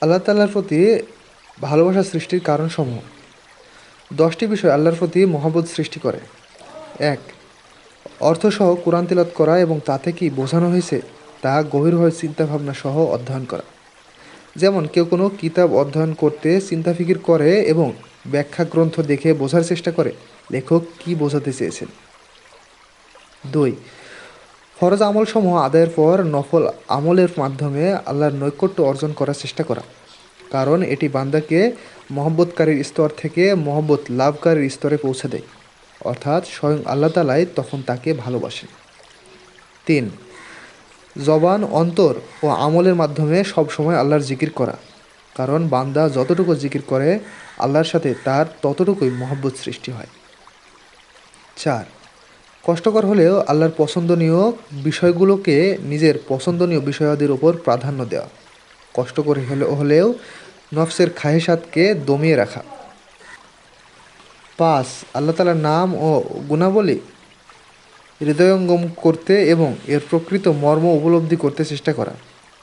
আল্লাহ তাল্লার প্রতি ভালোবাসা সৃষ্টির কারণসমূহ। দশটি বিষয় আল্লাহর প্রতি মহাবোধ সৃষ্টি করে। এক, অর্থসহ কোরআন তিলত করা এবং তাতে কি বোঝানো হয়েছে তা গভীরভাবে চিন্তাভাবনা সহ অধ্যয়ন করা। যেমন, কেউ কোনো কিতাব অধ্যয়ন করতে চিন্তা ফিকির করে এবং ব্যাখ্যা গ্রন্থ দেখে বোঝার চেষ্টা করে, লেখক কি বোঝাতে চেয়েছেন? দুই ফরজ আমলসমূহ আদায়ের পর নফল আমলের মাধ্যমে আল্লাহর নৈকট্য অর্জন করার চেষ্টা করা। কারণ এটি বান্দাকে মহব্বতকারীর স্তর থেকে মহব্বত লাভকারীর স্তরে পৌঁছে দেয়। অর্থাৎ স্বয়ং আল্লাহ তালাই তখন তাকে ভালোবাসেন। তিন, জবান, অন্তর ও আমলের মাধ্যমে সবসময় আল্লাহর জিকির করা। কারণ বান্দা যতটুকু জিকির করে, আল্লাহর সাথে তার ততটুকুই মহব্বত সৃষ্টি হয়। চার কষ্টকর হলেও আল্লাহর পছন্দনীয় বিষয়গুলোকে নিজের পছন্দনীয় বিষয়াদির ওপর প্রাধান্য দেওয়া। কষ্টকর হলে হলেও নফসের খাহেসাতকে দমিয়ে রাখা। পাঁচ, আল্লাহ তালার নাম ও গুণাবলী হৃদয়ঙ্গম করতে এবং এর প্রকৃত মর্ম উপলব্ধি করতে চেষ্টা করা।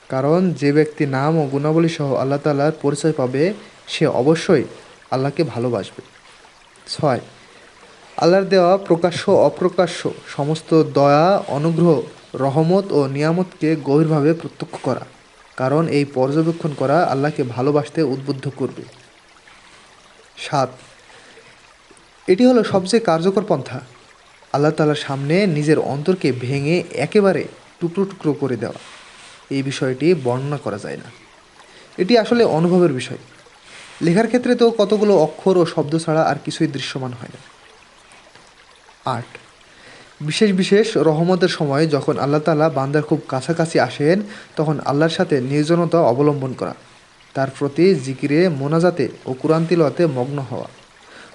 কারণ যে ব্যক্তি নাম ও গুণাবলী সহ আল্লাহ তালার পরিচয় পাবে, সে অবশ্যই আল্লাহকে ভালোবাসবে। ছয় আল্লাহর দেওয়া প্রকাশ্য অপ্রকাশ্য সমস্ত দয়া, অনুগ্রহ, রহমত ও নিয়ামতকে গভীরভাবে প্রত্যক্ষ করা। কারণ এই পর্যবেক্ষণ করা আল্লাহকে ভালোবাসতে উদ্বুদ্ধ করবে। সাত, এটি হলো সবচেয়ে কার্যকর পন্থা। আল্লাহ তালার সামনে নিজের অন্তরকে ভেঙে একেবারে টুকরো টুকরো করে দেওয়া। এই বিষয়টি বর্ণনা করা যায় না। এটি আসলে অনুভবের বিষয়। লেখার ক্ষেত্রে তো কতগুলো অক্ষর ও শব্দ ছাড়া আর কিছুই দৃশ্যমান হয় না। আট। বিশেষ বিশেষ রহমতের সময় যখন আল্লাহ তালা বান্দার খুব কাছাকাছি আসেন, তখন আল্লাহর সাথে নির্জনতা অবলম্বন করা, তার প্রতি জিকিরে মোনাজাতে ও কোরআন তিলতে মগ্ন হওয়া।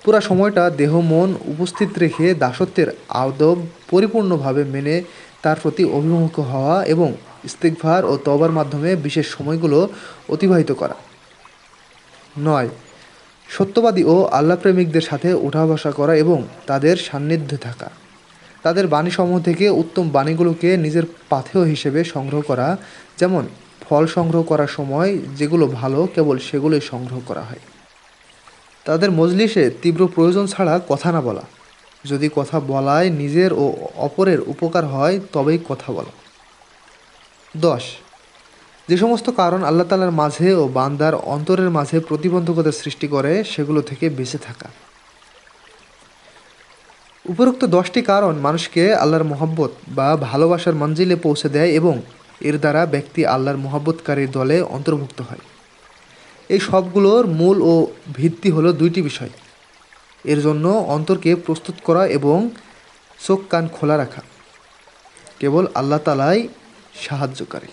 পুরা সময়টা দেহ, মন উপস্থিত রেখে দাসত্বের আদব পরিপূর্ণভাবে মেনে তার প্রতি অভিমুখ হওয়া এবং ইস্তিকভার ও তবার মাধ্যমে বিশেষ সময়গুলো অতিবাহিত করা। নয় সত্যবাদী ও আল্লাহ প্রেমিকদের সাথে উঠা বসা করা এবং তাদের সান্নিধ্যে থাকা। তাদের বাণীসমূহ থেকে উত্তম বাণীগুলোকে নিজের পাথেয় হিসেবে সংগ্রহ করা, যেমন ফল সংগ্রহ করার সময় যেগুলো ভালো, কেবল সেগুলোই সংগ্রহ করা হয়। তাদের মজলিসে তীব্র প্রয়োজন ছাড়া কথা না বলা। যদি কথা বলায় নিজের ও অপরের উপকার হয়, তবেই কথা বলা। দশ যে সমস্ত কারণ আল্লাহ তালার মাঝে ও বান্দার অন্তরের মাঝে প্রতিবন্ধকতা সৃষ্টি করে, সেগুলো থেকে বেঁচে থাকা। উপরোক্ত দশটি কারণ মানুষকে আল্লাহর মহব্বত বা ভালোবাসার মঞ্জিলে পৌঁছে দেয় এবং এর দ্বারা ব্যক্তি আল্লাহর মহব্বতকারীর দলে অন্তর্ভুক্ত হয়। এই সবগুলোর মূল ও ভিত্তি হলো দুইটি বিষয়। এর জন্য অন্তরকে প্রস্তুত করা এবং চোখ কান খোলা রাখা। কেবল আল্লাহ তালাই সাহায্যকারী।